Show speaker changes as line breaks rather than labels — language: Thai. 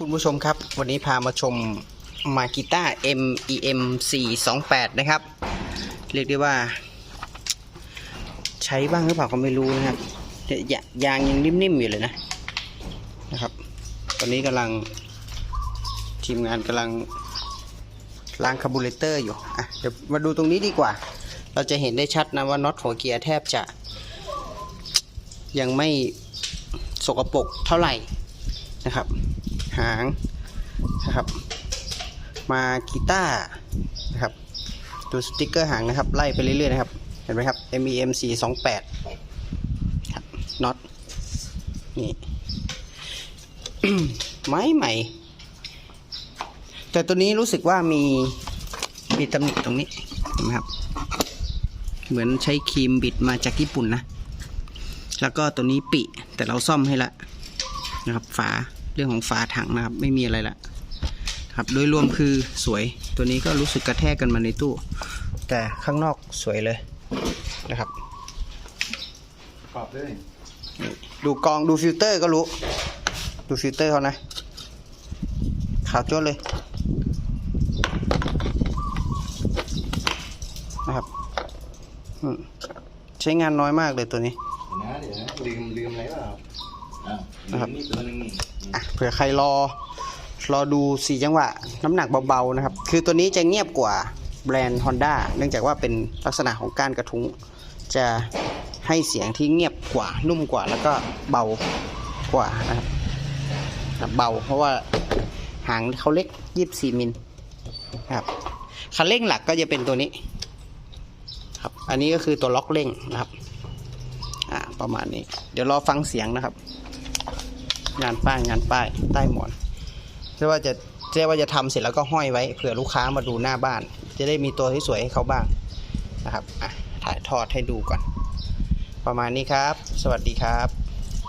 คุณผู้ชมครับ วันนี้พามาชมมากิต้า MEM 428 นะครับ เรียกได้ว่า ใช้บ้างหรือเปล่าก็ไม่รู้นะครับยยางยังนิ่มๆอยู่เลยนะนะครับ ตอนนี้กำลังทีมงานกำลังล้างคาร์บูเรเตอร์อยู่อะเดี๋ยวมาดูตรงนี้ดีกว่า เราจะเห็นได้ชัดนะว่าน็อตหัวเกียร์แทบจะ ยังไม่สกปรกเท่าไหร่นะครับ หางนะครับ มากีตาร์นะครับดูสติกเกอร์หางนะครับ ไล่ไปเรื่อยๆนะครับ เห็นไหมครับ MEM 428ครับน็อตนี่ไม้ใหม่ แต่ตัวนี้รู้สึกว่ามีมีตำหนิตรงนี้เห็นไหมครับ เหมือนใช้ครีมบิดมาจากญี่ปุ่นนะ แล้วก็ตัวนี้ปิแต่เราซ่อมให้ละนะครับฝา เรื่องของฝาถังนะครับ ไม่มีอะไรละครับโดยรวมคือสวยตัวนี้ก็รู้สึกกระแทกกันมาในตู้ แต่ข้างนอกสวยเลยนะครับ
ปรับด้วย
นี่ดูกรองดูฟิลเตอร์ก็รู้ ดูฟิลเตอร์เขานะขาวจ้วนเลยนะครับอืมใช้งานน้อยมากเลยตัวนี้
เดี๋ยวนะเดี๋ยวนะลืมลืมอะไรเปล่าอ่า
นะครับ
นี่ตัวนึงนี่
อะเผื่อใครรอ รอดูสี่จังหวะ น้ำหนักเบาๆนะครับ คือตัวนี้จะเงียบกว่าแบรนด์ Honda เนื่องจากว่าเป็นลักษณะของการกระทุ้ง จะให้เสียงที่เงียบกว่านุ่มกว่าแล้วก็เบากว่านะครับครับเบาเพราะว่าหางเขาเล็ก 24 มิลนะครับคันเร่งหลักก็จะเป็นตัวนี้ครับอันนี้ก็คือตัวล็อกเร่งนะครับอ่าประมาณนี้ เดี๋ยวรอฟังเสียงนะครับ งานป้ายงานป้ายใต้หมอนเรียกว่าจะเรียกว่าจะทำเสร็จแล้วก็ห้อยไว้เผื่อลูกค้ามาดูหน้าบ้าน จะได้มีตัวที่สวยให้เขาบ้างนะครับถ่ายทอดให้ดูก่อน ประมาณนี้ครับ สวัสดีครับ